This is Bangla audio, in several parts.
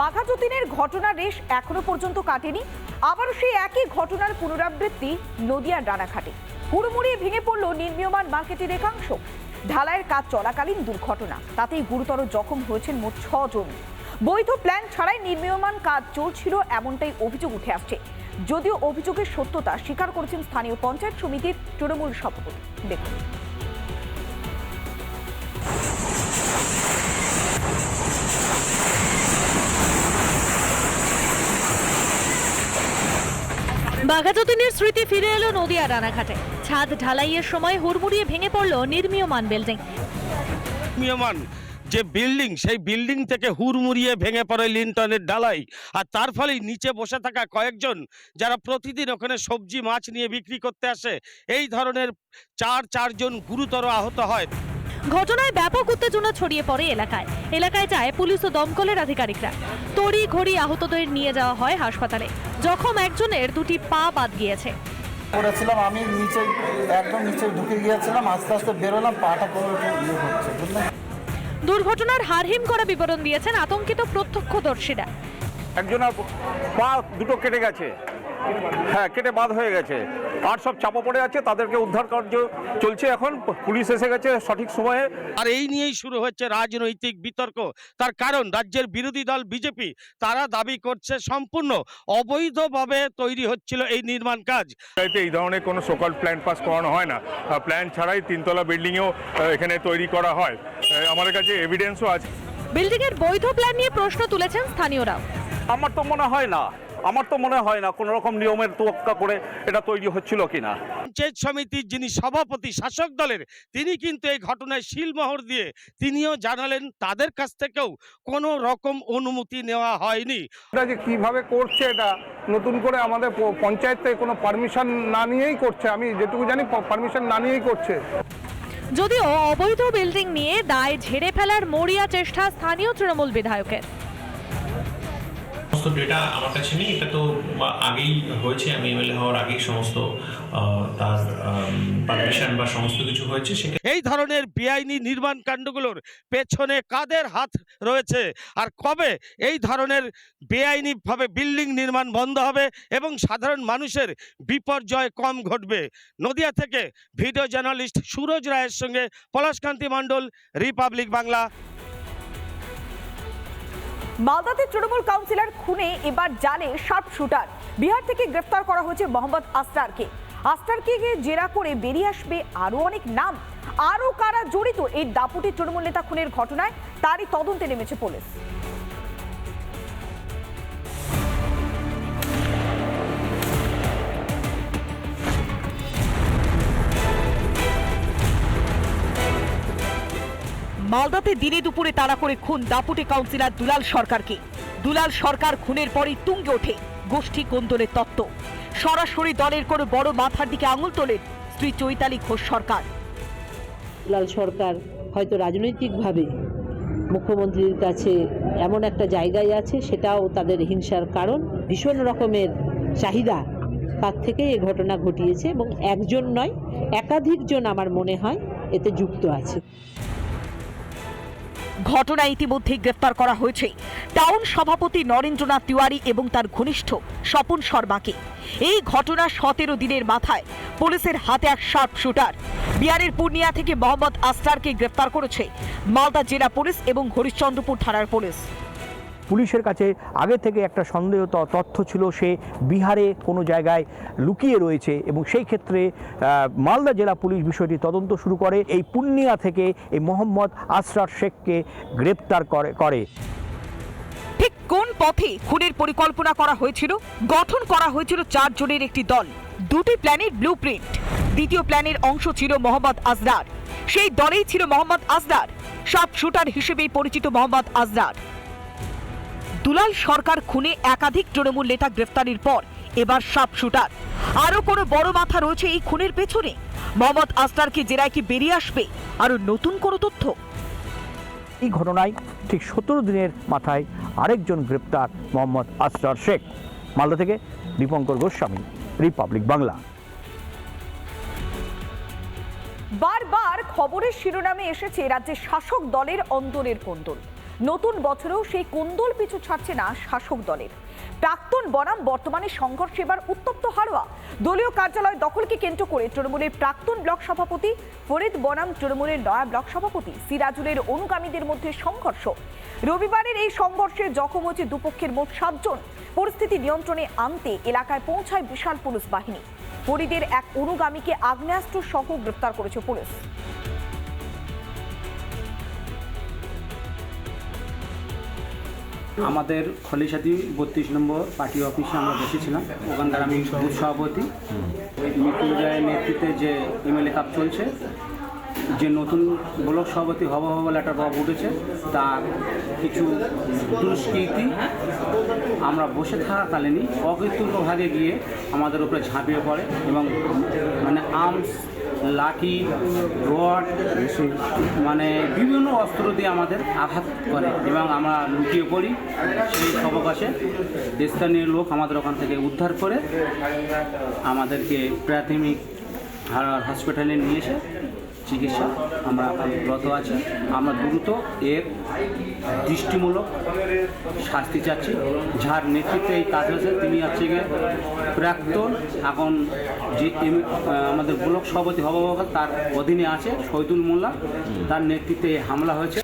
বাঘাযতীনের ঘটনার রেশ এখনও পর্যন্ত কাটেনি। আবারও সেই একই ঘটনার পুনরাবৃত্তি নদিয়ার রানাঘাটে। হুড়মুড়িয়ে ভেঙে পড়ল নির্মীয়মান মার্কেটের একাংশ। ঢালাইয়ের কাজ চলাকালীন দুর্ঘটনা। তাতেই গুরুতর জখম হয়েছেন মোট ছজন। বৈধ প্ল্যান ছাড়াই নির্মীয়মান কাজ চলছিল এমনটাই অভিযোগ উঠে আসছে। যদিও অভিযোগের সত্যতা স্বীকার করেছেন স্থানীয় পঞ্চায়েত সমিতির তৃণমূল সভাপতি। দেখুন। বাঘাযতীনের স্মৃতি ফিরে এলো নদিয়া রানাঘাটে। ছাদ ঢালাইয়ের সময় হুড়মুড়িয়ে ভেঙে পড়ল নির্মীয়মান বিল্ডিং নিয়মান যে বিল্ডিং সেই বিল্ডিং থেকে হুড়মুড়িয়ে ভেঙে পড়ে লিন্টনের ডালাই। আর তার ফলেই নিচে বসে থাকা কয়েকজন যারা প্রতিদিন ওখানে সবজি মাছ নিয়ে বিক্রি করতে আসে এই ধরনের চার চারজন গুরুতর আহত হয়। ঘটনায় ব্যাপক উত্তেজনা ছড়িয়ে পড়ে এলাকায়। এলাকায় যায় পুলিশ ও দমকলের আধিকারিকরা। তড়ি ঘড়ি আহতদের নিয়ে যাওয়া হয় হাসপাতালে। জখম একজনের দুটি পা বাদ গিয়েছে। করেছিলাম আমি নিচে একদম নিচে ঢুকে গিয়েছিলাম আস্তে আস্তে বেরোলাম পাটা করে ইয়ে হচ্ছে বুঝলেন দুর্ঘটনার হারহিম করা বিবরণ দিয়েছেন আতঙ্কিত প্রত্যক্ষদর্শীরা। একজনের পা দুটো কেটে গেছে। হ্যাঁ কেটে বাদ হয়ে গেছে। আর সব চাপা পড়ে আছে তাদেরকে উদ্ধার কার্য চলছে এখন। পুলিশ এসে গেছে সঠিক সময়ে। আর এই নিয়েই শুরু হচ্ছে রাজনৈতিক বিতর্ক। তার কারণ রাজ্যের বিরোধী দল বিজেপি তারা দাবি করছে সম্পূর্ণ অবৈধভাবে তৈরি হচ্ছিল এই নির্মাণ কাজ। এই ধরনের কোনো সকাল প্ল্যান পাস করানো হয় না। প্ল্যান ছাড়াই তিনতলা বিল্ডিংও এখানে তৈরি করা হয়। আমাদের কাছে এভিডেন্সও আছে। বিল্ডিং এর বৈধ প্ল্যান নিয়ে প্রশ্ন তুলেছেন স্থানীয়রা আমার তো মনে হয় না। আমার তো মনে হয় না কোনো রকম নিয়মের তোয়াক্কা করে এটা তৈরি হচ্ছিল কিনা। পঞ্চায়েত সমিতির যিনি সভাপতি শাসক দলের তিনি কিন্তু এই ঘটনায় শিলমোহর দিয়ে তিনিও জানালেন তাদের কাছ থেকেও কোনো রকম অনুমতি নেওয়া হয়নি। এটা যে কীভাবে করছে এটা নতুন করে আমাদের পঞ্চায়েত থেকে কোনো পারমিশন না নিয়েই করছে আমি যেটুকু জানি পারমিশন না নিয়েই করছে। যদিও অবৈধ বিল্ডিং নিয়ে দায় ঝেড়ে ফেলার মরিয়া চেষ্টা স্থানীয় তৃণমূল বিধায়কের। সমস্ত ডেটা আমার কাছে নেই, এটা তো আগেই হয়েছে, আমি এমএলএ হওয়ার আগেই সমস্ত তার পারমিশন বা সমস্ত কিছু হয়েছে এই ধরনের বেআইনি নির্মাণ কাণ্ডগুলোর পেছনে কাদের হাত রয়েছে? আর কবে এই ধরনের বেআইনিভাবে বিল্ডিং নির্মাণ বন্ধ হবে এবং সাধারণ মানুষের বিপর্যয় কম ঘটবে? নদিয়া থেকে ভিডিও জার্নালিস্ট সুরজ রায়ের সঙ্গে পলাশকান্তি মণ্ডল রিপাবলিক বাংলা মালদাতে তৃণমূল কাউন্সিলর খুনে এবার জালে শার্প শুটার। বিহার থেকে গ্রেফতার করা হয়েছে মোহাম্মদ আস্তারকে। আস্তারকে জেরা করে বেরিয়ে আসবে আরও অনেক নাম। আরও কারা জড়িত এই দাপুটি তৃণমূল নেতা খুনের ঘটনায়, তারই তদন্তে নেমেছে পুলিশ। মালদাতে দিনে দুপুরে তাড়া করে খুন দাপুটে কাউন্সিলর দুলাল সরকারকে। দুলাল সরকার খুনের পরে তুঙ্গে ওঠে। গোষ্ঠী কোন্দলের তত্ত্ব। সরাসরি দলের কোনো বড় মাথার দিকে আঙুল তোলেন শ্রী চৈতালি ঘোষ সরকার। দুলাল সরকার হয়তো রাজনৈতিকভাবে মুখ্যমন্ত্রীর কাছে এমন একটা জায়গায় আছে, সেটাও তাদের হিংসার কারণ। ভীষণ রকমের চাহিদা তার থেকে এ ঘটনা ঘটিয়েছে এবং একজন নয়, একাধিকজন আমার মনে হয় এতে যুক্ত আছে। ঘটনা ইতিমধ্যে গ্রেফতার করা হয়েছে। টাউন সভাপতি নরেন্দ্রনাথ তিওয়ারি এবং তার ঘনিষ্ঠ স্বপন শর্মাকে। এই ঘটনা সতেরো দিনের মাথায় পুলিশের হাতে এক শার্প শুটার। বিহারের পূর্ণিয়া থেকে মোহাম্মদ আস্তারকে গ্রেফতার করেছে মালদা জেলা পুলিশ এবং হরিশ্চন্দ্রপুর থানার পুলিশ। পুলিশের কাছে আগে থেকে একটা সন্দেহ তথ্য ছিল সে বিহারে কোনো জায়গায় লুকিয়ে রয়েছে এবং সেই ক্ষেত্রে মালদা জেলা পুলিশ বিষয়টি তদন্ত শুরু করে। এই পূর্ণিয়া থেকে এই মোহাম্মদ আসরার শেখকে গ্রেপ্তার করে করে। ঠিক কোন পথে খুনের পরিকল্পনা করা হয়েছিল? গঠন করা হয়েছিল চারজনের একটি দল। দুটি প্ল্যানের ব্লু প্রিন্ট দ্বিতীয় প্ল্যানের অংশ ছিল মোহাম্মদ আজদার সেই দলেই ছিল মোহাম্মদ আজদার সাপ শুটার হিসেবেই পরিচিত মোহাম্মদ আজদার দুলাল সরকার খুনে একাধিক তৃণমূল নেতা গ্রেফতারির পর এবার সাপ শুটার। আরও কোনো বড় মাথা রয়েছে এই খুনের পেছনে? মোহাম্মদ আজদারকে জেরায় কি বেরিয়ে আসবে? আরও নতুন কোনো তথ্য? এই ঘটনায় ঠিক সতেরো দিনের মাথায় আরেকজন গ্রেপ্তার মোহাম্মদ আসরার শেখ। মালদা থেকে দীপঙ্কর গোস্বামী রিপাবলিক বাংলা। বারবার খবরের শিরোনামে এসেছে রাজ্যের শাসক দলের অন্তরের কোন্দল। নতুন বছরেও সেই কোন্দল পিছু ছাড়ছে না শাসক দলের। প্রাক্তন বনাম বর্তমানে সংঘর্ষ এবার উত্তপ্ত হারোয়া দলীয় কার্যালয় দখলকে কেন্দ্র করে তৃণমূলের প্রাক্তন ব্লক সভাপতি ফরিদ বনাম তৃণমূলের নয়া ব্লক সভাপতি সিরাজুলের অনুগামীদের মধ্যে সংঘর্ষ। রবিবারের এই সংঘর্ষে জখম হয়েছে দুপক্ষের মোট সাতজন। পরিস্থিতি নিয়ন্ত্রণে আনতে এলাকায় পৌঁছায় বিশাল পুলিশ বাহিনী। ফরিদের এক অনুগামীকে আগ্নেয়াস্ত্র সহ গ্রেপ্তার করেছে পুলিশ। আমাদের খলিশাতি বত্রিশ নম্বর পার্টি অফিসে আমরা বসেছিলাম। ওখানকার আমি বুথ সভাপতি। মৃত্যুঞ্জয়ের নেতৃত্বে যে এমএলএ কাপ চলছে, যে নতুন ব্লক সভাপতি হব হব বলে একটা রব উঠেছে, তার কিছু দুষ্কৃতি আমরা বসে থাকা থাকাকালীনই অকৃতজ্ঞভাগে গিয়ে আমাদের উপরে ঝাঁপিয়ে পড়ে এবং মানে আর্মস লাঠি, রড মানে বিভিন্ন অস্ত্র দিয়ে আমাদের আঘাত করে এবং আমরা লুকিয়ে পড়ি। সেই সবকাশে স্থানীয় লোক আমাদের ওখান থেকে উদ্ধার করে আমাদেরকে প্রাথমিক হসপিটালে নিয়ে এসে চিকিৎসা আমরা রত আছি। আমরা দ্রুত এর দৃষ্টিমূলক শাস্তি চাচ্ছি। যার নেতৃত্বে এই কাজ হয়েছে, তিনি হচ্ছে গিয়ে প্রাক্তন, এখন যে আমাদের ব্লক সভাপতি হব হব তার অধীনে আছে শহীদুল মোল্লা। তার নেতৃত্বে হামলা হয়েছে।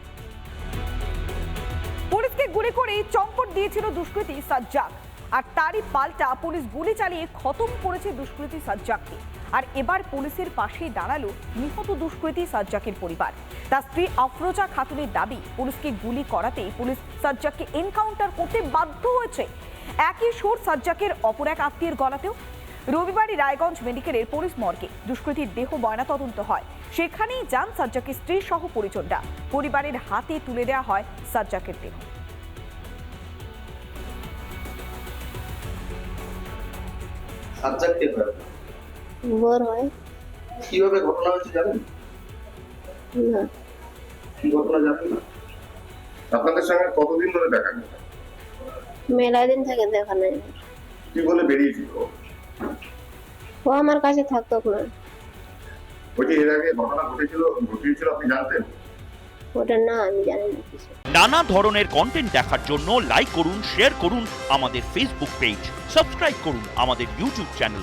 পুলিশকে গুলি করে চম্পট দিয়েছিল দুষ্কৃতী সাজ্জাক আর তারই পাল্টা পুলিশ গুলি চালিয়ে খতম করেছে দুষ্কৃতী সাজ্জাককে আর এবার পুলিশের পাশে দাঁড়াল নিহত দুষ্কৃতী সাজ্জাকের পরিবার। তার স্ত্রী আফরোজা খাতুনের দাবি, পুলিশকে গুলি করাতে পুলিশ সাজ্জাককে এনকাউন্টার করতে বাধ্য হয়েছে। একই সুর সাজ্জাকের অপর এক আত্মীয়ের গলাতেও। রবিবারই রায়গঞ্জ মেডিকেলের পুলিশ মর্গে দুষ্কৃতীর দেহ ময়নাতদন্ত হয়। সেখানেই যান সাজ্জাকের স্ত্রী সহ পরিজনরা। পরিবারের হাতে তুলে দেওয়া হয় সাজ্জাকের দেহ। সাজ্জাদ কে হয়। হয় কীভাবে ঘটনা হয়েছে জানেন? না। কি ঘটনা জানেন? না আপনাদের সঙ্গে কতদিন ধরে দেখা নেই মেলা দিন থেকে দেখা নাই। কি বলে বেরিয়েছিল? ও? ও আমার কাছে থাকতো না। বলছি এর আগে ঘটনা ঘটেছিল ঘটিয়েছিল আপনি জানতেন? ওটা না আমি জানি না কিছু। নানা ধরনের কন্টেন্ট দেখার জন্য লাইক করুন শেয়ার করুন আমাদের ফেসবুক পেজ সাবস্ক্রাইব করুন আমাদের ইউটিউব চ্যানেল